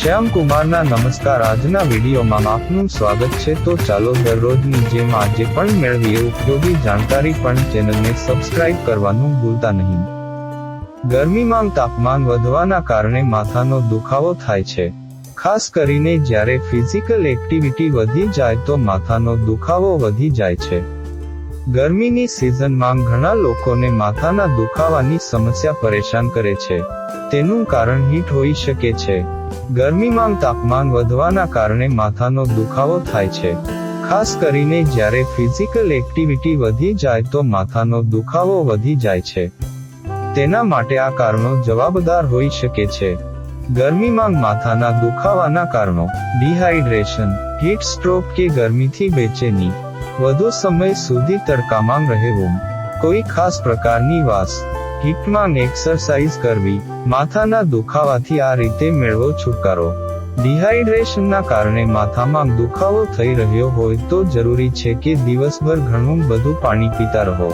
શ્યામ કુમારના નમસ્કાર. આજના વિડીયોમાં આપનું સ્વાગત છે. તો ચાલો દરરોજની જેમ આજે પણ મેળવીએ ઉપયોગી જાણકારી પણ ચેનલને સબસ્ક્રાઇબ કરવાનું ભૂલતા નહીં. ગરમીમાં તાપમાન વધવાના કારણે માથાનો દુખાવો થાય છે. ખાસ કરીને જ્યારે ફિઝિકલ એક્ટિવિટી વધી જાય તો માથાનો દુખાવો વધી જાય છે. ગરમીની સિઝનમાં ઘણા લોકોને માથાના દુખાવાની સમસ્યા પરેશાન કરે છે. તેનું કારણ હીટ હોઈ શકે છે. ગરમીમાં તાપમાન વધવાના કારણે માથાનો દુખાવો થાય છે. ખાસ કરીને જ્યારે ફિઝિકલ એક્ટિવિટી વધી જાય તો માથાનો દુખાવો વધી જાય છે. તેના માટે આ કારણો જવાબદાર હોઈ શકે છે. ગરમીમાં માથાના દુખાવાના કારણો ડિહાઇડ્રેશન હીટ સ્ટ્રોક કે ગરમીથી બેચેની. વધુ સમય સુધી તડકામાં રહેવું. કોઈ ખાસ પ્રકારની વાસ હીટમાં એક્સરસાઇઝ કરવી, માથાના દુખાવાથી આ રીતે મેળવો છુટકારો. ડિહાઇડ્રેશનના કારણે માથામાં દુખાવો થઈ રહ્યો હોય તો જરૂરી છે કે દિવસભર ઘણું બધું પાણી પીતા રહો.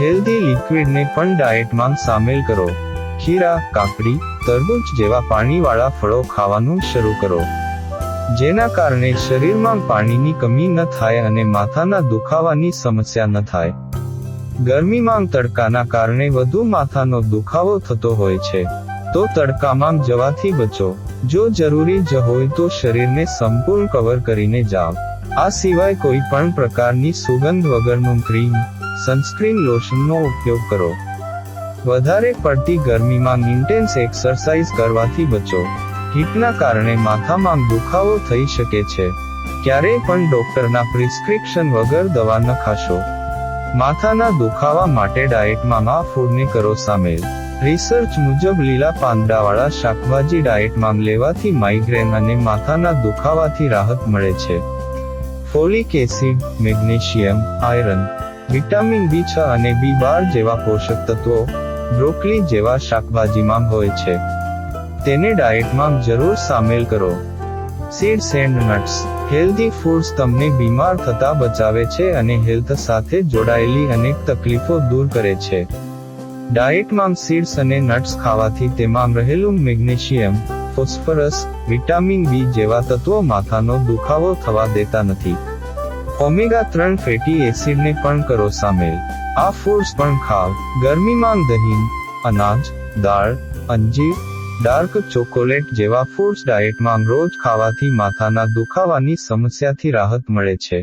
હેલ્ધી લિક્વિડને પણ ડાયટમાં સામેલ કરો. ખીરા, કાકડી, તરબૂચ જેવા પાણીવાળા ફળો ખાવાનું શરૂ કરો. જેના કારણે શરીરમાં પાણીની કમી ન થાય અને માથાના દુખાવાની સમસ્યા ન થાય. ગરમીમાં તડકાના કારણે વધુ માથાનો દુખાવો થતો હોય છે. તો તડકામાં જવાથી બચો. જો જરૂરી જ હોય તો શરીરને સંપૂર્ણ કવર કરીને જાઓ. આ સિવાય કોઈ પણ પ્રકારની સુગંધ વગરનું ક્રીમ, સનસ્ક્રીન લોશનનો ઉપયોગ કરો. વધારે પડતી ગરમીમાં ઇન્ટેન્સ એક્સરસાઇઝ કરવાથી બચો. હીટના કારણે માથામાં દુખાવો થઈ શકે છે. ક્યારેય પણ ડોક્ટરના પ્રિસ્ક્રિપ્શન વગર દવા ન ખાશો. માથાના દુખાવા માટે ડાયટમાં આ ફૂડને કરો સામેલ. રિસર્ચ મુજબ લીલા પાંદડાવાળા શાકભાજી ડાયટમાં લેવાથી માઇગ્રેન અને માથાના દુખાવાથી રાહત મળે છે. Folic acid, magnesium, iron, vitamin B છ અને બી બાર જેવા પોષક તત્વો બ્રોકલી જેવા શાકભાજીમાં હોય છે. તેને ડાયટમાં જરૂર સામેલ કરો. Seeds and nuts healthy foods તમને બીમાર થતા બચાવે છે અને હેલ્થ સાથે જોડાયેલી અનેક તકલીફો દૂર કરે છે. ડાયટમાં સીડ્સ અને નટ્સ ખાવાથી તેમાં રહેલું મેગ્નેશિયમ, ફોસ્ફરસ, વિટામિન બી જેવા તત્વો માથાનો દુખાવો થવા દેતા નથી. ઓમેગા ત્રણ ફેટી એસિડને પણ કરો સામેલ. આ ફૂડ્સ પણ ખાવ. ગરમીમાં દહીં, અનાજ, દાળ, અંજીર ડાર્ક ચોકોલેટ જેવા ફૂડ્સ ડાયટમાં રોજ ખાવાથી માથાના દુખાવાની સમસ્યાથી રાહત મળે છે.